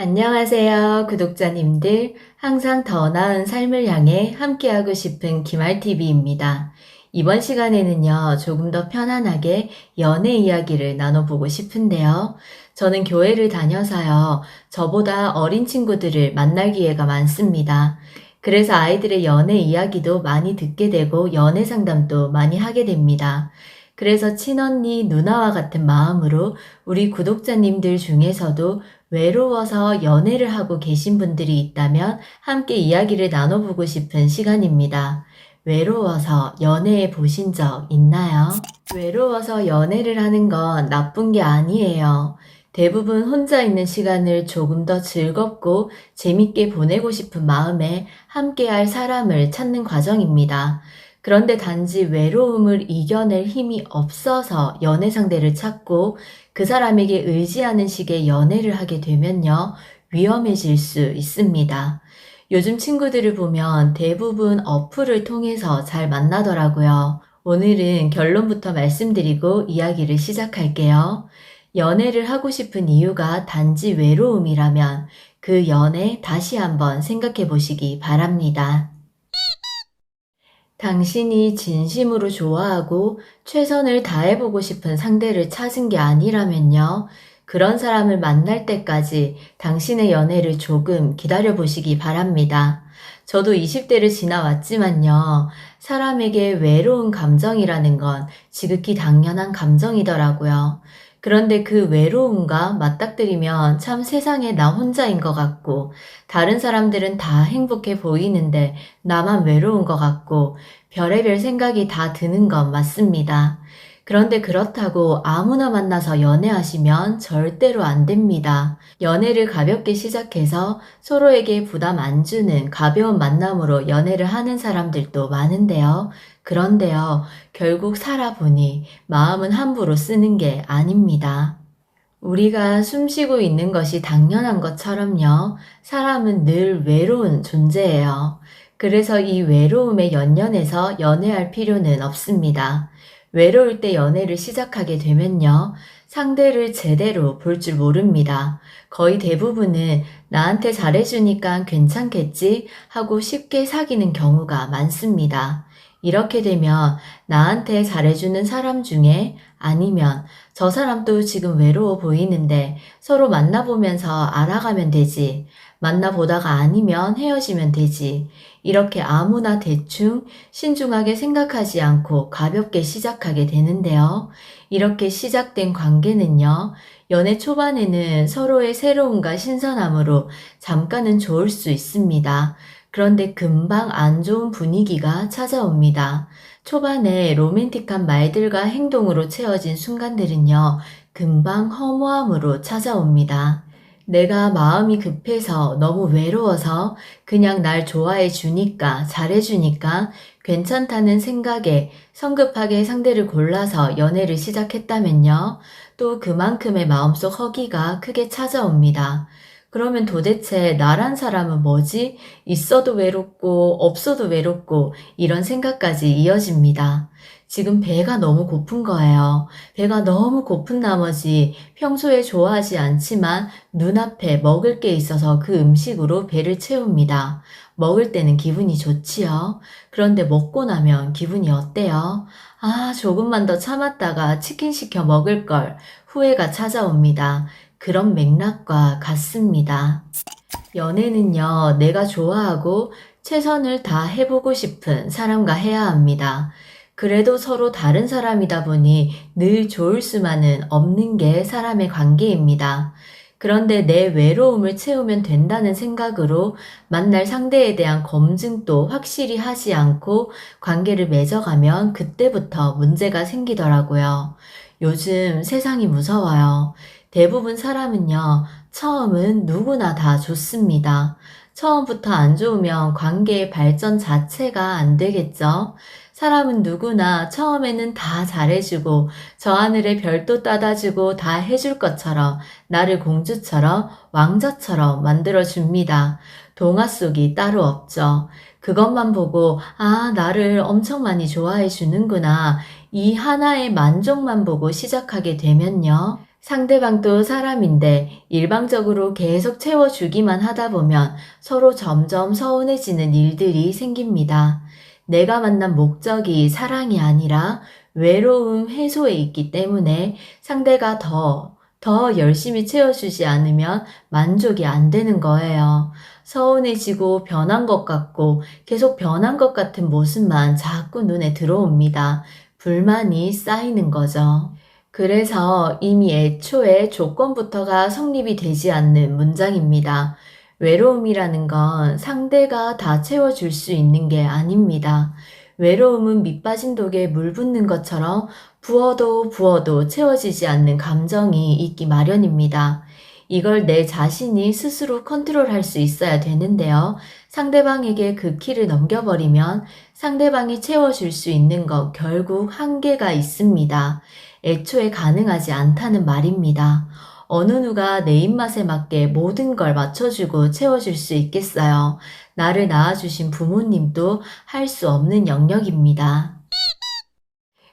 안녕하세요, 구독자님들. 항상 더 나은 삶을 향해 함께하고 싶은 김알TV입니다. 이번 시간에는요, 조금 더 편안하게 연애 이야기를 나눠보고 싶은데요. 저는 교회를 다녀서요, 저보다 어린 친구들을 만날 기회가 많습니다. 그래서 아이들의 연애 이야기도 많이 듣게 되고 연애 상담도 많이 하게 됩니다. 그래서 친언니, 누나와 같은 마음으로 우리 구독자님들 중에서도 외로워서 연애를 하고 계신 분들이 있다면 함께 이야기를 나눠보고 싶은 시간입니다. 외로워서 연애해 보신 적 있나요? 외로워서 연애를 하는 건 나쁜 게 아니에요. 대부분 혼자 있는 시간을 조금 더 즐겁고 재밌게 보내고 싶은 마음에 함께할 사람을 찾는 과정입니다. 그런데 단지 외로움을 이겨낼 힘이 없어서 연애 상대를 찾고 그 사람에게 의지하는 식의 연애를 하게 되면요, 위험해질 수 있습니다. 요즘 친구들을 보면 대부분 어플을 통해서 잘 만나더라고요. 오늘은 결론부터 말씀드리고 이야기를 시작할게요. 연애를 하고 싶은 이유가 단지 외로움이라면 그 연애 다시 한번 생각해 보시기 바랍니다. 당신이 진심으로 좋아하고 최선을 다해보고 싶은 상대를 찾은 게 아니라면요. 그런 사람을 만날 때까지 당신의 연애를 조금 기다려 보시기 바랍니다. 저도 20대를 지나왔지만요. 사람에게 외로운 감정이라는 건 지극히 당연한 감정이더라고요. 그런데 그 외로움과 맞닥뜨리면 참 세상에 나 혼자인 것 같고, 다른 사람들은 다 행복해 보이는데 나만 외로운 것 같고, 별의별 생각이 다 드는 건 맞습니다. 그런데 그렇다고 아무나 만나서 연애하시면 절대로 안 됩니다. 연애를 가볍게 시작해서 서로에게 부담 안 주는 가벼운 만남으로 연애를 하는 사람들도 많은데요. 그런데요, 결국 살아보니 마음은 함부로 쓰는 게 아닙니다. 우리가 숨 쉬고 있는 것이 당연한 것처럼요, 사람은 늘 외로운 존재예요. 그래서 이 외로움에 연연해서 연애할 필요는 없습니다. 외로울 때 연애를 시작하게 되면요, 상대를 제대로 볼 줄 모릅니다. 거의 대부분은 나한테 잘해주니까 괜찮겠지 하고 쉽게 사귀는 경우가 많습니다. 이렇게 되면 나한테 잘해주는 사람 중에 아니면 저 사람도 지금 외로워 보이는데 서로 만나보면서 알아가면 되지. 만나보다가 아니면 헤어지면 되지. 이렇게 아무나 대충 신중하게 생각하지 않고 가볍게 시작하게 되는데요. 이렇게 시작된 관계는요, 연애 초반에는 서로의 새로움과 신선함으로 잠깐은 좋을 수 있습니다. 그런데 금방 안 좋은 분위기가 찾아옵니다. 초반에 로맨틱한 말들과 행동으로 채워진 순간들은요, 금방 허무함으로 찾아옵니다. 내가 마음이 급해서 너무 외로워서 그냥 날 좋아해 주니까, 잘해 주니까 괜찮다는 생각에 성급하게 상대를 골라서 연애를 시작했다면요. 또 그만큼의 마음속 허기가 크게 찾아옵니다. 그러면 도대체 나란 사람은 뭐지? 있어도 외롭고 없어도 외롭고 이런 생각까지 이어집니다. 지금 배가 너무 고픈 거예요. 배가 너무 고픈 나머지 평소에 좋아하지 않지만 눈앞에 먹을 게 있어서 그 음식으로 배를 채웁니다. 먹을 때는 기분이 좋지요. 그런데 먹고 나면 기분이 어때요? 아, 조금만 더 참았다가 치킨 시켜 먹을 걸 후회가 찾아옵니다. 그런 맥락과 같습니다. 연애는요, 내가 좋아하고 최선을 다 해보고 싶은 사람과 해야 합니다. 그래도 서로 다른 사람이다 보니 늘 좋을 수만은 없는 게 사람의 관계입니다. 그런데 내 외로움을 채우면 된다는 생각으로 만날 상대에 대한 검증도 확실히 하지 않고 관계를 맺어가면 그때부터 문제가 생기더라고요. 요즘 세상이 무서워요. 대부분 사람은요, 처음은 누구나 다 좋습니다. 처음부터 안 좋으면 관계의 발전 자체가 안 되겠죠? 사람은 누구나 처음에는 다 잘해주고 저 하늘에 별도 따다주고 다 해줄 것처럼 나를 공주처럼 왕자처럼 만들어줍니다. 동화 속이 따로 없죠. 그것만 보고 아, 나를 엄청 많이 좋아해 주는구나. 이 하나의 만족만 보고 시작하게 되면요. 상대방도 사람인데 일방적으로 계속 채워주기만 하다 보면 서로 점점 서운해지는 일들이 생깁니다. 내가 만난 목적이 사랑이 아니라 외로움 해소에 있기 때문에 상대가 더, 더 열심히 채워주지 않으면 만족이 안 되는 거예요. 서운해지고 변한 것 같고 계속 변한 것 같은 모습만 자꾸 눈에 들어옵니다. 불만이 쌓이는 거죠. 그래서 이미 애초에 조건부터가 성립이 되지 않는 문장입니다. 외로움이라는 건 상대가 다 채워줄 수 있는 게 아닙니다. 외로움은 밑 빠진 독에 물 붓는 것처럼 부어도 부어도 채워지지 않는 감정이 있기 마련입니다. 이걸 내 자신이 스스로 컨트롤할 수 있어야 되는데요. 상대방에게 그 키를 넘겨버리면 상대방이 채워줄 수 있는 것 결국 한계가 있습니다. 애초에 가능하지 않다는 말입니다. 어느 누가 내 입맛에 맞게 모든 걸 맞춰주고 채워줄 수 있겠어요. 나를 낳아주신 부모님도 할 수 없는 영역입니다.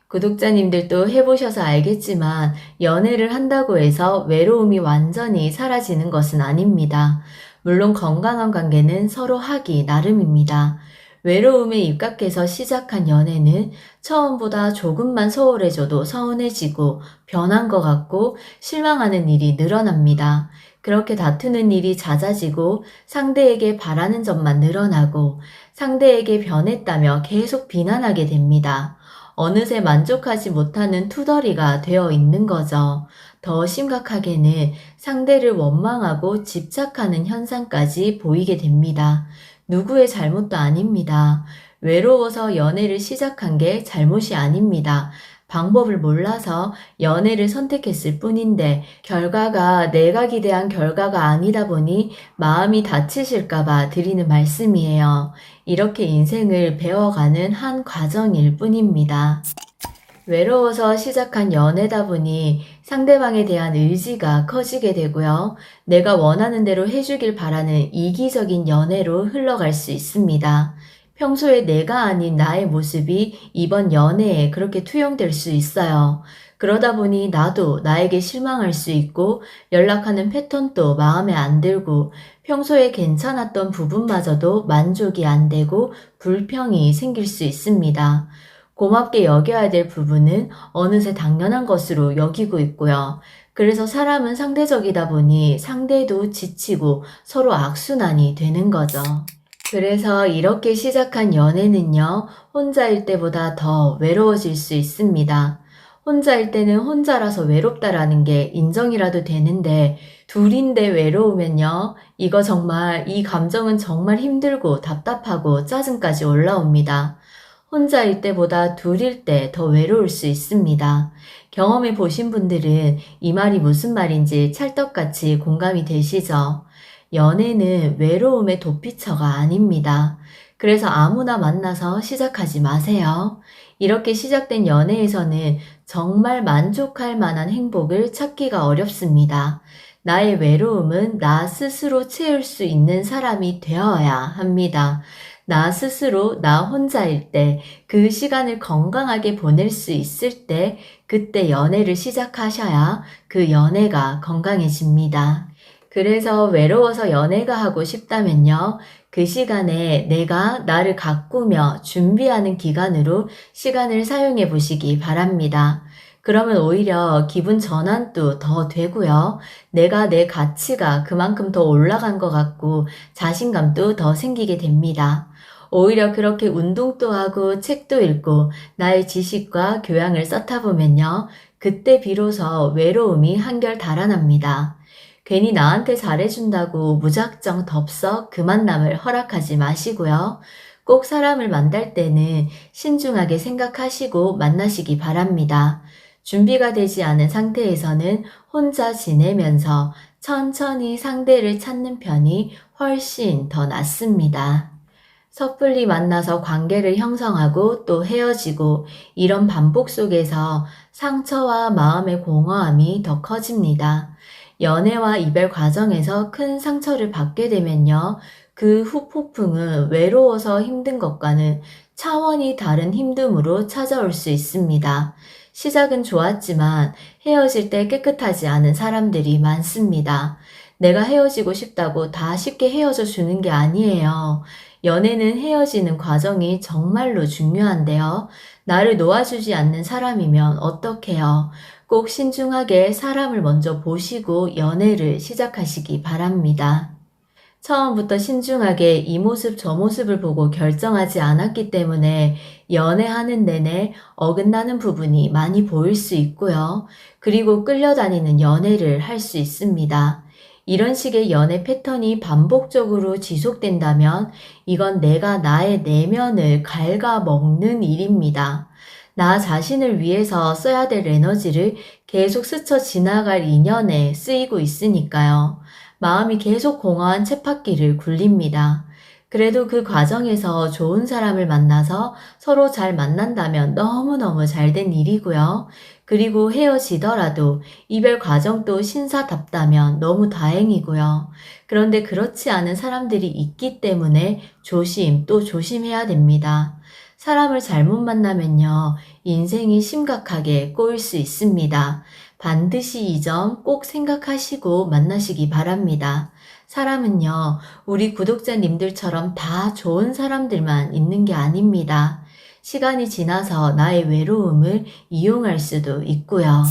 구독자님들도 해보셔서 알겠지만 연애를 한다고 해서 외로움이 완전히 사라지는 것은 아닙니다. 물론 건강한 관계는 서로 하기 나름입니다. 외로움에 입각해서 시작한 연애는 처음보다 조금만 소홀해져도 서운해지고 변한 것 같고 실망하는 일이 늘어납니다. 그렇게 다투는 일이 잦아지고 상대에게 바라는 점만 늘어나고 상대에게 변했다며 계속 비난하게 됩니다. 어느새 만족하지 못하는 투덜이가 되어 있는 거죠. 더 심각하게는 상대를 원망하고 집착하는 현상까지 보이게 됩니다. 누구의 잘못도 아닙니다. 외로워서 연애를 시작한 게 잘못이 아닙니다. 방법을 몰라서 연애를 선택했을 뿐인데 결과가 내가 기대한 결과가 아니다 보니 마음이 다치실까봐 드리는 말씀이에요. 이렇게 인생을 배워가는 한 과정일 뿐입니다. 외로워서 시작한 연애다 보니 상대방에 대한 의지가 커지게 되고요. 내가 원하는 대로 해주길 바라는 이기적인 연애로 흘러갈 수 있습니다. 평소에 내가 아닌 나의 모습이 이번 연애에 그렇게 투영될 수 있어요. 그러다 보니 나도 나에게 실망할 수 있고 연락하는 패턴도 마음에 안 들고 평소에 괜찮았던 부분마저도 만족이 안 되고 불평이 생길 수 있습니다. 고맙게 여겨야 될 부분은 어느새 당연한 것으로 여기고 있고요. 그래서 사람은 상대적이다 보니 상대도 지치고 서로 악순환이 되는 거죠. 그래서 이렇게 시작한 연애는요, 혼자일 때보다 더 외로워질 수 있습니다. 혼자일 때는 혼자라서 외롭다라는 게 인정이라도 되는데, 둘인데 외로우면요, 이거 정말, 이 감정은 정말 힘들고 답답하고 짜증까지 올라옵니다. 혼자일 때보다 둘일 때 더 외로울 수 있습니다. 경험해 보신 분들은 이 말이 무슨 말인지 찰떡같이 공감이 되시죠? 연애는 외로움의 도피처가 아닙니다. 그래서 아무나 만나서 시작하지 마세요. 이렇게 시작된 연애에서는 정말 만족할 만한 행복을 찾기가 어렵습니다. 나의 외로움은 나 스스로 채울 수 있는 사람이 되어야 합니다. 나 스스로 나 혼자일 때, 그 시간을 건강하게 보낼 수 있을 때, 그때 연애를 시작하셔야 그 연애가 건강해집니다. 그래서 외로워서 연애가 하고 싶다면요. 그 시간에 내가 나를 가꾸며 준비하는 기간으로 시간을 사용해 보시기 바랍니다. 그러면 오히려 기분 전환도 더 되고요. 내가 내 가치가 그만큼 더 올라간 것 같고 자신감도 더 생기게 됩니다. 오히려 그렇게 운동도 하고 책도 읽고 나의 지식과 교양을 쌓다 보면요. 그때 비로소 외로움이 한결 달아납니다. 괜히 나한테 잘해준다고 무작정 덥석 그 만남을 허락하지 마시고요. 꼭 사람을 만날 때는 신중하게 생각하시고 만나시기 바랍니다. 준비가 되지 않은 상태에서는 혼자 지내면서 천천히 상대를 찾는 편이 훨씬 더 낫습니다. 섣불리 만나서 관계를 형성하고 또 헤어지고 이런 반복 속에서 상처와 마음의 공허함이 더 커집니다. 연애와 이별 과정에서 큰 상처를 받게 되면요. 그 후 폭풍은 외로워서 힘든 것과는 차원이 다른 힘듦으로 찾아올 수 있습니다. 시작은 좋았지만 헤어질 때 깨끗하지 않은 사람들이 많습니다. 내가 헤어지고 싶다고 다 쉽게 헤어져 주는 게 아니에요. 연애는 헤어지는 과정이 정말로 중요한데요. 나를 놓아주지 않는 사람이면 어떡해요? 꼭 신중하게 사람을 먼저 보시고 연애를 시작하시기 바랍니다. 처음부터 신중하게 이 모습 저 모습을 보고 결정하지 않았기 때문에 연애하는 내내 어긋나는 부분이 많이 보일 수 있고요. 그리고 끌려다니는 연애를 할 수 있습니다. 이런 식의 연애 패턴이 반복적으로 지속된다면 이건 내가 나의 내면을 갉아먹는 일입니다. 나 자신을 위해서 써야 될 에너지를 계속 스쳐 지나갈 인연에 쓰이고 있으니까요. 마음이 계속 공허한 쳇바퀴를 굴립니다. 그래도 그 과정에서 좋은 사람을 만나서 서로 잘 만난다면 너무너무 잘 된 일이고요. 그리고 헤어지더라도 이별 과정도 신사답다면 너무 다행이고요. 그런데 그렇지 않은 사람들이 있기 때문에 조심 또 조심해야 됩니다. 사람을 잘못 만나면요, 인생이 심각하게 꼬일 수 있습니다. 반드시 이 점 꼭 생각하시고 만나시기 바랍니다. 사람은요, 우리 구독자님들처럼 다 좋은 사람들만 있는 게 아닙니다. 시간이 지나서 나의 외로움을 이용할 수도 있고요.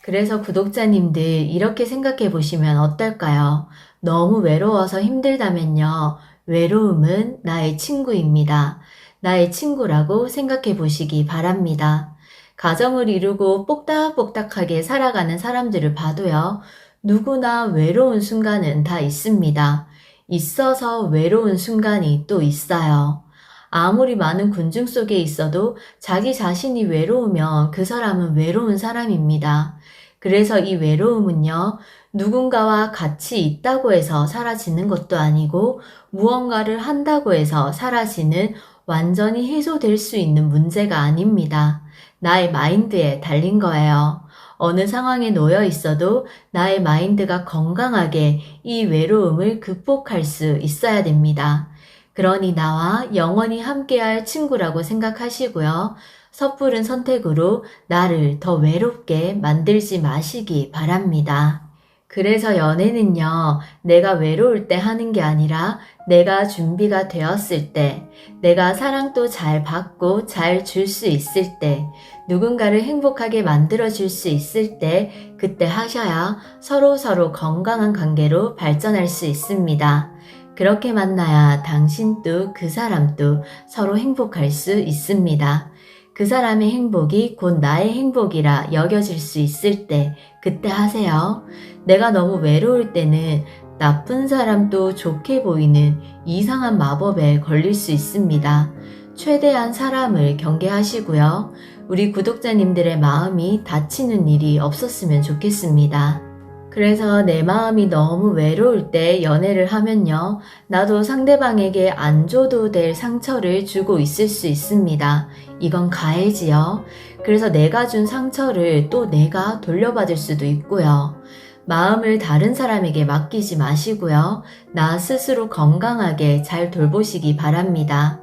그래서 구독자님들 이렇게 생각해 보시면 어떨까요? 너무 외로워서 힘들다면요. 외로움은 나의 친구입니다. 나의 친구라고 생각해 보시기 바랍니다. 가정을 이루고 뽁닥뽁닥하게 살아가는 사람들을 봐도요. 누구나 외로운 순간은 다 있습니다. 있어서 외로운 순간이 또 있어요. 아무리 많은 군중 속에 있어도 자기 자신이 외로우면 그 사람은 외로운 사람입니다. 그래서 이 외로움은요, 누군가와 같이 있다고 해서 사라지는 것도 아니고, 무언가를 한다고 해서 사라지는 완전히 해소될 수 있는 문제가 아닙니다. 나의 마인드에 달린 거예요. 어느 상황에 놓여 있어도 나의 마인드가 건강하게 이 외로움을 극복할 수 있어야 됩니다. 그러니 나와 영원히 함께할 친구라고 생각하시고요. 섣부른 선택으로 나를 더 외롭게 만들지 마시기 바랍니다. 그래서 연애는요, 내가 외로울 때 하는 게 아니라 내가 준비가 되었을 때, 내가 사랑도 잘 받고 잘 줄 수 있을 때, 누군가를 행복하게 만들어줄 수 있을 때, 그때 하셔야 서로 서로 건강한 관계로 발전할 수 있습니다. 그렇게 만나야 당신도 그 사람도 서로 행복할 수 있습니다. 그 사람의 행복이 곧 나의 행복이라 여겨질 수 있을 때, 그때 하세요. 내가 너무 외로울 때는 나쁜 사람도 좋게 보이는 이상한 마법에 걸릴 수 있습니다. 최대한 사람을 경계하시고요. 우리 구독자님들의 마음이 다치는 일이 없었으면 좋겠습니다. 그래서 내 마음이 너무 외로울 때 연애를 하면요. 나도 상대방에게 안 줘도 될 상처를 주고 있을 수 있습니다. 이건 가해지요. 그래서 내가 준 상처를 또 내가 돌려받을 수도 있고요. 마음을 다른 사람에게 맡기지 마시고요. 나 스스로 건강하게 잘 돌보시기 바랍니다.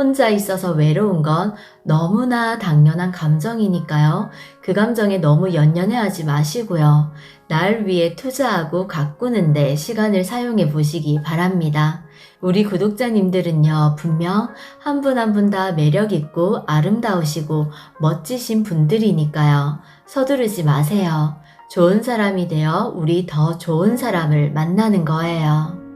혼자 있어서 외로운 건 너무나 당연한 감정이니까요. 그 감정에 너무 연연해 하지 마시고요. 날 위해 투자하고 가꾸는데 시간을 사용해 보시기 바랍니다. 우리 구독자님들은요, 분명 한 분 한 분 다 매력있고 아름다우시고 멋지신 분들이니까요. 서두르지 마세요. 좋은 사람이 되어 우리 더 좋은 사람을 만나는 거예요.